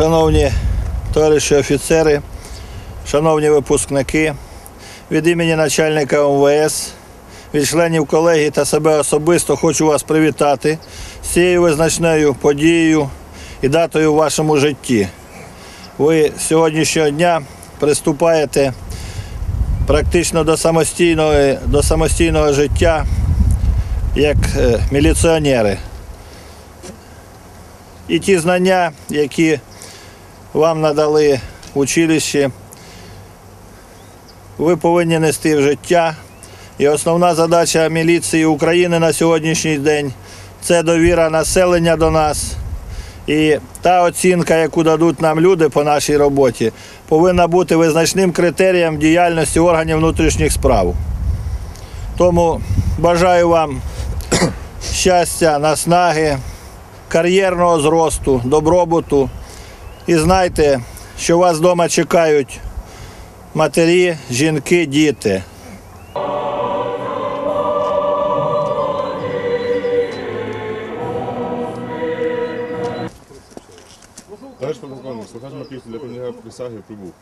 шановні товариші офіцери, шановні випускники, від імені начальника МВС, від членів колегії та себе особисто хочу вас привітати з цією визначною подією і датою в вашому житті. Ви сьогоднішнього дня приступаєте практично до самостійного, до самостійного життя як е, міліціонери. І ті знання, які вам надали в училищі, ви повинні нести в життя. І основна задача міліції України на сьогоднішній день це довіра населення до нас. І та оцінка, яку дадуть нам люди по нашій роботі, повинна бути визначним критерієм діяльності органів внутрішніх справ. Тому бажаю вам щастя, наснаги, кар'єрного зросту, добробуту. І знайте, що вас вдома чекають матері, жінки, діти. Товариш полковник, слухач Маківський для присяги прибув.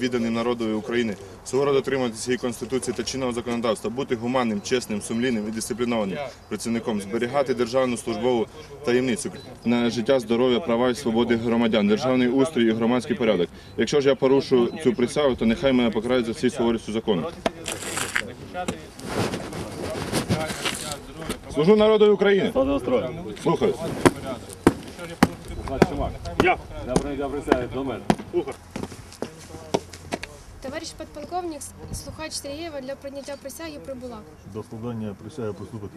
Відданим народові України суворо дотримуватися її конституції та чинного законодавства, бути гуманним, чесним, сумлінним і дисциплінованим працівником, зберігати державну службову таємницю на життя, здоров'я, права і свободи громадян, державний устрій і громадський порядок. Якщо ж я порушу цю присягу, то нехай мене покарають за всі суворістю закону. Служу народу України. Слухаю. Товариш подполковник, слухач Сергієва для прийняття присяги прибула. До складання присяги поступити.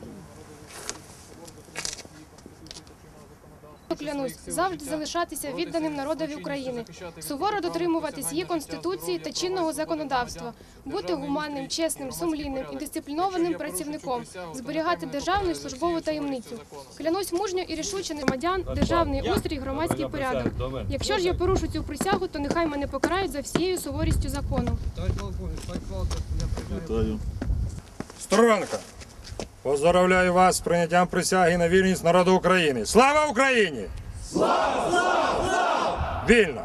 Клянусь завжди залишатися відданим народові України, суворо дотримуватись її конституції та чинного законодавства, бути гуманним, чесним, сумлінним і дисциплінованим працівником, зберігати державну і службову таємницю. Клянусь мужньо і рішуче громадян, державний устрій, громадський порядок. Якщо ж я порушу цю присягу, то нехай мене покарають за всією суворістю закону. Вітаю. Сторонка. Поздравляю вас з прийняттям присяги на вільність народу України. Слава Україні! Слава! Слава! Слава! Вільно!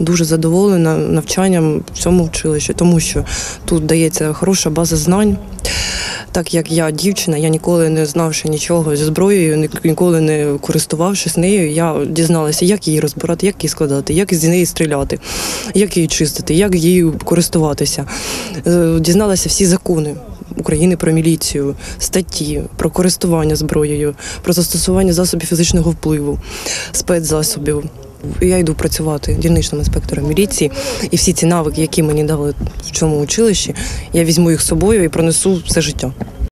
Дуже задоволена навчанням в цьому училищі, тому що тут дається хороша база знань. Так як я дівчина, я ніколи не знавши нічого зі зброєю, ніколи не користувавшись нею, я дізналася, як її розбирати, як її складати, як з неї стріляти, як її чистити, як її користуватися. Е, Дізналася всі закони України про міліцію, статті, про користування зброєю, про застосування засобів фізичного впливу, спецзасобів. Я йду працювати дільничним інспектором міліції, і всі ці навики, які мені дали в цьому училищі, я візьму їх з собою і пронесу все життя.